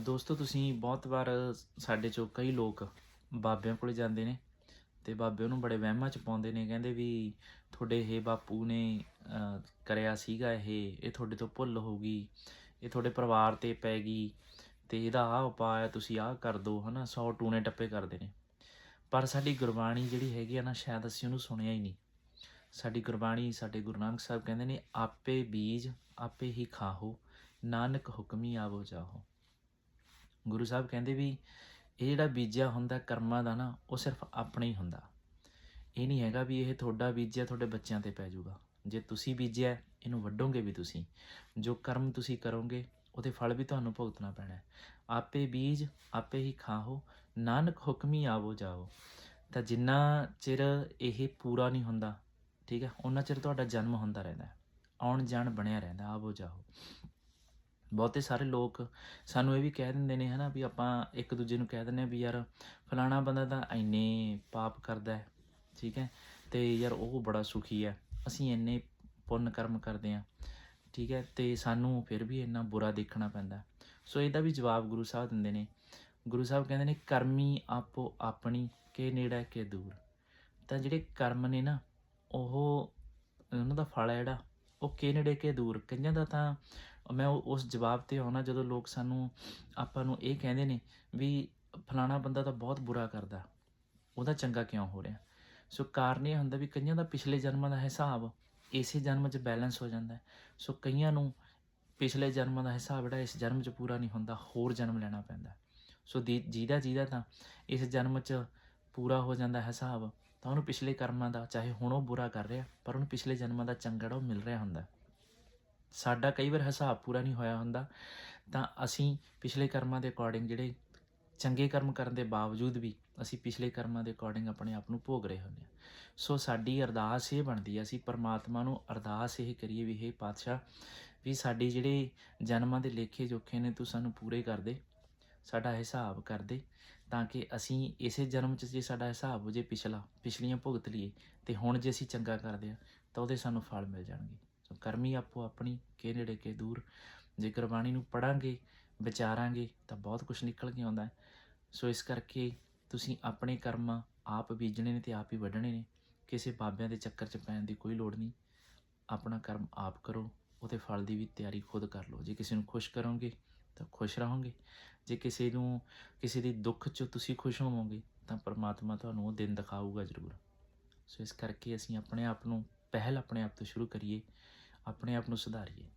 ਦੋਸਤੋ, ਤੁਸੀਂ ਬਹੁਤ ਵਾਰ ਸਾਡੇ ਚੋਂ ਕਈ ਲੋਕ ਬਾਬਿਆਂ ਕੋਲੇ ਜਾਂਦੇ ਨੇ ਤੇ ਬਾਬੇ ਉਹਨੂੰ ਬੜੇ ਵਹਿਮਾਂ ਚ ਪਾਉਂਦੇ ਨੇ, ਕਹਿੰਦੇ ਵੀ ਤੁਹਾਡੇ ਇਹ ਬਾਪੂ ਨੇ ਕਰਿਆ ਸੀਗਾ ਇਹ ਇਹ ਤੁਹਾਡੇ ਤੋਂ ਭੁੱਲ ਹੋ ਗਈ, ਇਹ ਤੁਹਾਡੇ ਪਰਿਵਾਰ ਤੇ ਪੈ ਗਈ ਤੇ ਇਹਦਾ ਆਹ ਉਪਾਅ ਹੈ, ਤੁਸੀਂ ਆਹ ਕਰ ਦਿਓ ਹਨਾ, ਸੌ ਟੂਣੇ ਟੱਪੇ ਕਰਦੇ ਨੇ। ਪਰ ਸਾਡੀ ਗੁਰਬਾਣੀ ਜਿਹੜੀ ਹੈਗੀ ਆ ਨਾ, ਸ਼ਾਇਦ ਅਸੀਂ ਉਹਨੂੰ ਸੁਣਿਆ ਹੀ ਨਹੀਂ। ਸਾਡੀ ਗੁਰਬਾਣੀ ਸਾਡੇ ਗੁਰੂ ਨਾਨਕ ਸਾਹਿਬ ਕਹਿੰਦੇ ਨੇ, ਆਪੇ ਬੀਜ, ਆਪੇ ਹੀ ਖਾਹੋ, ਨਾਨਕ ਹੁਕਮੀ ਆਵੋ ਜਾਹੋ। ਗੁਰੂ ਸਾਹਿਬ ਕਹਿੰਦੇ ਵੀ ਇਹ ਜਿਹੜਾ ਬੀਜਿਆ ਹੁੰਦਾ ਕਰਮਾਂ ਦਾ ਨਾ, ਉਹ ਸਿਰਫ ਆਪਣਾ ਹੀ ਹੁੰਦਾ। ਇਹ ਨਹੀਂ ਹੈਗਾ ਵੀ ਇਹ ਤੁਹਾਡਾ ਬੀਜਿਆ, ਤੁਹਾਡੇ ਬੱਚਿਆਂ ਤੇ ਪੈ ਜਾਊਗਾ। ਜੇ ਤੁਸੀਂ ਬੀਜਿਆ, ਇਹਨੂੰ ਵੱਢੋਗੇ ਵੀ ਤੁਸੀਂ। ਜੋ ਕਰਮ ਤੁਸੀਂ ਕਰੋਗੇ, ਉਹਦੇ ਫਲ ਵੀ ਤੁਹਾਨੂੰ ਭੁਗਤਣਾ ਪੈਣਾ ਹੈ। ਆਪੇ ਬੀਜ, ਆਪੇ ਹੀ ਖਾਹੋ, ਨਾਨਕ ਹੁਕਮੀ ਆਵੋ ਜਾਓ। ਤਾਂ ਜਿੰਨਾ ਚਿਰ ਇਹ ਪੂਰਾ ਨਹੀਂ ਹੁੰਦਾ, ਠੀਕ ਹੈ ਉਹਨਾਂ ਚਿਰ ਤੁਹਾਡਾ ਜਨਮ ਹੁੰਦਾ ਰਹਿੰਦਾ ਆਉਣ ਜਾਣ ਬਣਿਆ ਰਹਿੰਦਾ, ਆਵੋ ਜਾਓ। ਬਹੁਤੇ ਸਾਰੇ ਲੋਕ ਸਾਨੂੰ ਇਹ ਵੀ ਕਹਿ ਦਿੰਦੇ ਨੇ ਹਨਾ ਵੀ ਆਪਾਂ ਇੱਕ ਦੂਜੇ ਨੂੰ ਕਹਿ ਦਿੰਦੇ ਆ ਵੀ ਯਾਰ ਫਲਾਣਾ ਬੰਦਾ ਤਾਂ ਇੰਨੇ ਪਾਪ ਕਰਦਾ ਹੈ, ਠੀਕ ਹੈ, ਤੇ ਯਾਰ ਉਹ ਬੜਾ ਸੁਖੀ ਹੈ, ਅਸੀਂ ਇੰਨੇ ਪੁੰਨ ਕਰਮ ਕਰਦੇ ਆ ਠੀਕ ਹੈ, ਤੇ ਸਾਨੂੰ ਫਿਰ ਵੀ ਇੰਨਾ ਬੁਰਾ ਦੇਖਣਾ ਪੈਂਦਾ ਸੋ ਇਹਦਾ ਵੀ ਜਵਾਬ ਗੁਰੂ ਸਾਹਿਬ ਦਿੰਦੇ ਨੇ। ਗੁਰੂ ਸਾਹਿਬ ਕਹਿੰਦੇ ਨੇ, ਕਰਮੀ ਆਪੋ ਆਪਣੀ, ਕੇ ਨੇੜਾ, ਕੇ ਦੂਰ। ਤਾਂ ਜਿਹੜੇ ਕਰਮ ਨੇ ਨਾ, ਉਹ, ਉਹਨਾਂ ਦਾ ਫਲ ਹੈ ਜਿਹੜਾ, ਉਹ ਕੇ ਨੇੜੇ, ਕੇ ਦੂਰ। ਕਈਆਂ ਦਾ ਤਾਂ ਮੈਂ ਉਹ- ਉਸ ਜਵਾਬ ਤੇ ਆਉਣਾ ਜਦੋਂ ਲੋਕ ਸਾਨੂੰ, ਆਪਾਂ ਨੂੰ ਇਹ ਕਹਿੰਦੇ ਨੇ ਵੀ ਫਲਾਣਾ ਬੰਦਾ ਤਾਂ ਬਹੁਤ ਬੁਰਾ ਕਰਦਾ। ਉਹਦਾ ਚੰਗਾ ਕਿਉਂ ਹੋ ਰਿਹਾ? ਸੋ ਕਾਰਨ ਇਹ ਹੁੰਦਾ ਵੀ ਕਈਆਂ ਦਾ ਪਿਛਲੇ ਜਨਮਾਂ ਦਾ ਹਿਸਾਬ ਇਸੇ ਜਨਮ 'ਚ ਬੈਲੈਂਸ ਹੋ ਜਾਂਦਾ ਸੋ ਕਈਆਂ ਨੂੰ ਪਿਛਲੇ ਜਨਮਾਂ ਦਾ ਹਿਸਾਬ ਜਿਹੜਾ ਇਸ ਜਨਮ 'ਚ ਪੂਰਾ ਨਹੀਂ ਹੁੰਦਾ, ਹੋਰ ਜਨਮ ਲੈਣਾ ਪੈਂਦਾ ਸੋ ਦੀ- ਜਿਹਦਾ ਜਿਹਦਾ ਤਾਂ ਇਸ ਜਨਮ 'ਚ ਪੂਰਾ ਹੋ ਜਾਂਦਾ ਹਿਸਾਬ ਤਾਂ ਉਹਨੂੰ ਪਿਛਲੇ ਕਰਮਾਂ ਦਾ, ਚਾਹੇ ਹੁਣ ਉਹ ਬੁਰਾ ਕਰ ਰਿਹਾ, ਪਰ ਉਹਨੂੰ ਪਿਛਲੇ ਜਨਮਾਂ ਦਾ ਚੰਗਾ ਜਿਹੜਾ ਉਹ ਮਿਲ ਰਿਹਾ ਹੁੰਦਾ ਸਾਡਾ ਕਈ ਵਾਰ ਹਿਸਾਬ ਪੂਰਾ ਨਹੀਂ ਹੋਇਆ ਹੁੰਦਾ। ਤਾਂ ਅਸੀਂ ਪਿਛਲੇ ਕਰਮਾਂ ਦੇ ਅਕੋਰਡਿੰਗ ਜਿਹੜੇ ਚੰਗੇ ਕਰਮ ਕਰਨ ਦੇ ਬਾਵਜੂਦ ਵੀ ਅਸੀਂ ਪਿਛਲੇ ਕਰਮਾਂ ਦੇ ਅਕੋਰਡਿੰਗ ਆਪਣੇ ਆਪ ਨੂੰ ਭੋਗ ਰਹੇ ਹੁੰਦੇ ਹਾਂ। ਸੋ ਸਾਡੀ ਅਰਦਾਸ ਇਹ ਬਣਦੀ ਹੈ ਅਸੀਂ ਪਰਮਾਤਮਾ ਨੂੰ ਅਰਦਾਸ ਇਹ ਕਰੀਏ ਵੀ ਇਹ ਪਾਤਸ਼ਾਹ, ਵੀ ਸਾਡੇ ਜਿਹੜੇ ਜਨਮਾਂ ਦੇ ਲੇਖੇ ਜੋਖੇ ਨੇ, ਤੂੰ ਸਾਨੂੰ ਪੂਰੇ ਕਰ ਦੇ, ਸਾਡਾ ਹਿਸਾਬ ਕਰ ਦੇ, ਤਾਂ ਕਿ ਅਸੀਂ ਇਸੇ ਜਨਮ 'ਚ ਜੇ ਸਾਡਾ ਹਿਸਾਬ ਹੋ ਜੇ ਪਿਛਲਾ, ਪਿਛਲੀਆਂ ਭੁਗਤ ਲਈਏ, ਤੇ ਹੁਣ ਜੇ ਅਸੀਂ ਚੰਗਾ ਕਰਦੇ ਆ ਤਾਂ ਉਹਦੇ ਸਾਨੂੰ ਫਲ ਮਿਲ ਜਾਣਗੇ। ਕਰਮੀ ਆਪੋ ਆਪਣੀ ਕੇ ਨੇੜੇ ਕੇ ਦੂਰ। ਜੇ ਗੁਰਬਾਣੀ ਨੂੰ ਪੜਾਂਗੇ, ਵਿਚਾਰਾਂਗੇ, ਤਾਂ ਬਹੁਤ ਕੁਝ ਨਿਕਲ ਕੇ ਆਉਂਦਾ ਹੈ। ਸੋ ਇਸ ਕਰਕੇ ਤੁਸੀਂ ਆਪਣੇ ਕਰਮ ਆਪ ਬੀਜਣੇ ਨੇ ਤੇ ਆਪ ਹੀ ਵੱਢਣੇ ਨੇ। ਕਿਸੇ ਬਾਬਿਆਂ ਦੇ ਚੱਕਰ 'ਚ ਪੈਣ ਦੀ ਕੋਈ ਲੋੜ ਨਹੀਂ। ਆਪਣਾ ਕਰਮ ਆਪ ਕਰੋ, ਉਹਦੇ ਫਲ ਦੀ ਵੀ ਤਿਆਰੀ ਖੁਦ ਕਰ ਲਓ। ਜੇ ਕਿਸੇ ਨੂੰ ਖੁਸ਼ ਕਰੋਗੇ, ਤਾਂ ਖੁਸ਼ ਰਹੋਗੇ। ਜੇ ਕਿਸੇ ਨੂੰ, ਕਿਸੇ ਦੀ ਦੁੱਖ 'ਚ ਤੁਸੀਂ ਖੁਸ਼ ਹੋਵੋਗੇ, ਤਾਂ ਪਰਮਾਤਮਾ ਤੁਹਾਨੂੰ ਉਹ ਦਿਨ ਦਿਖਾਊਗਾ ਜ਼ਰੂਰ। ਸੋ ਇਸ ਕਰਕੇ ਅਸੀਂ ਆਪਣੇ ਆਪ ਨੂੰ ਪਹਿਲ ਆਪਣੇ ਆਪ ਤੋਂ ਸ਼ੁਰੂ ਕਰੀਏ। ਆਪਣੇ ਆਪ ਨੂੰ ਸੁਧਾਰੀਏ।